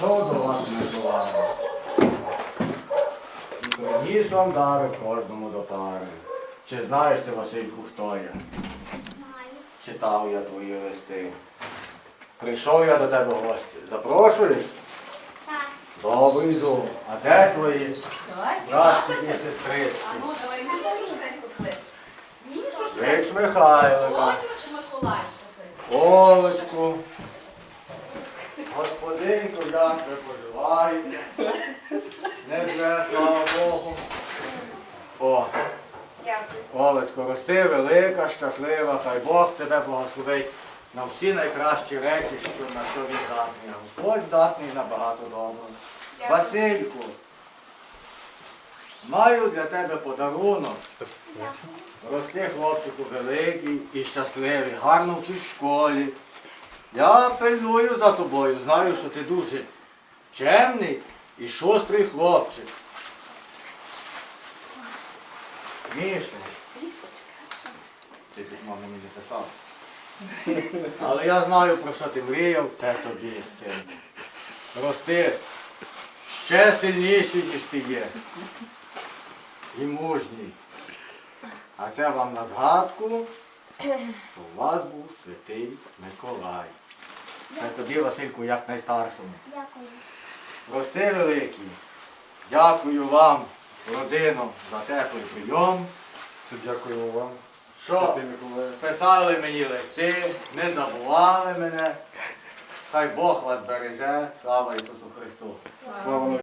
Прийшов до вас Миколай. І приніс вам дари кожному до пари. Чи знаєш ти, Васильку, хто я? Читав я твої листи. Прийшов я до тебе в гості. Запрошуєш? Так. Добре йду. А де твої братчики і сестрички? А ну, давай, Мішу швиденько клич. Мішу Клич швиденько. Михайлика. Що? Олечку. Господинку, як ви поживаєте? Не вже, слава Богу. О, Олечко, рости велика, щаслива, хай Бог тебе благословить на всі найкращі речі, що на що він здатний. Господь здатний на багато доброго. Васильку, маю для тебе подарунок. Рости хлопчику великий і щасливий, гарно вчись в школі. Я пильную за тобою, знаю, що ти дуже чемний і шустрий хлопчик. Міша, ти письмо мені не писав. Але я знаю, про що ти мріяв, це тобі, син. Рости ще сильніший, ніж ти є. І мужній. А це вам на згадку, що у вас був святий Миколай. Це тобі, Васильку, як найстаршому. Дякую. Рости великий. Дякую вам, родино, за теплий прийом. Дякуємо вам. Що писали мені листи, не забували мене. Хай Бог вас береже. Слава Ісусу Христу. Слава